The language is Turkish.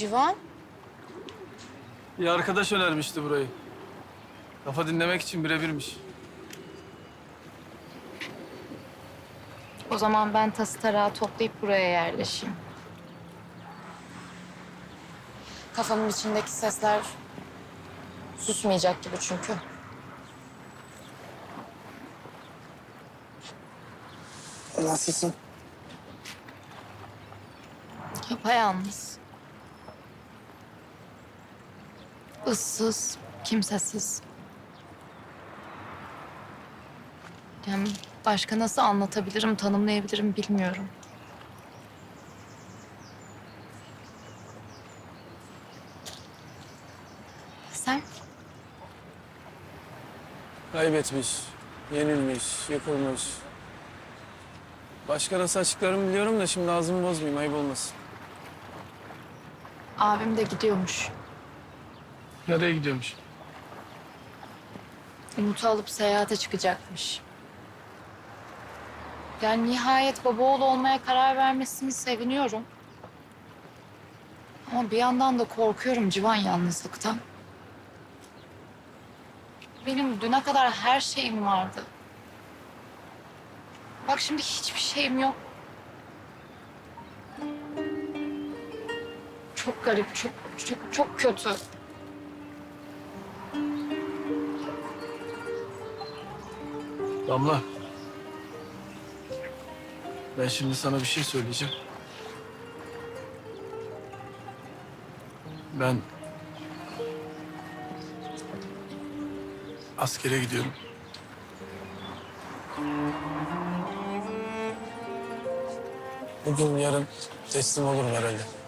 Civan? Bir arkadaş önermişti burayı. Kafa dinlemek için birebirmiş. O zaman ben tası tarağı toplayıp buraya yerleşeyim. Kafamın içindeki sesler susmayacak gibi çünkü. Nasılsın? Yapayalnız. Issız, kimsesiz. Yani başka nasıl anlatabilirim, tanımlayabilirim bilmiyorum. Sen? Kaybetmiş, yenilmiş, yıkılmış. Başka nasıl açıklarım biliyorum da şimdi ağzımı bozmayayım, ayıp olmasın. Abim de gidiyormuş. Nereye gidiyormuş? Umut'u alıp seyahate çıkacakmış. Yani nihayet baba oğlu olmaya karar vermesini seviniyorum. Ama bir yandan da korkuyorum civan yalnızlıktan. Benim düne kadar her şeyim vardı. Bak şimdi hiçbir şeyim yok. Çok garip, çok çok çok kötü. Damla. Ben şimdi sana bir şey söyleyeceğim. Ben askere gidiyorum. Bugün yarın teslim olurum herhalde.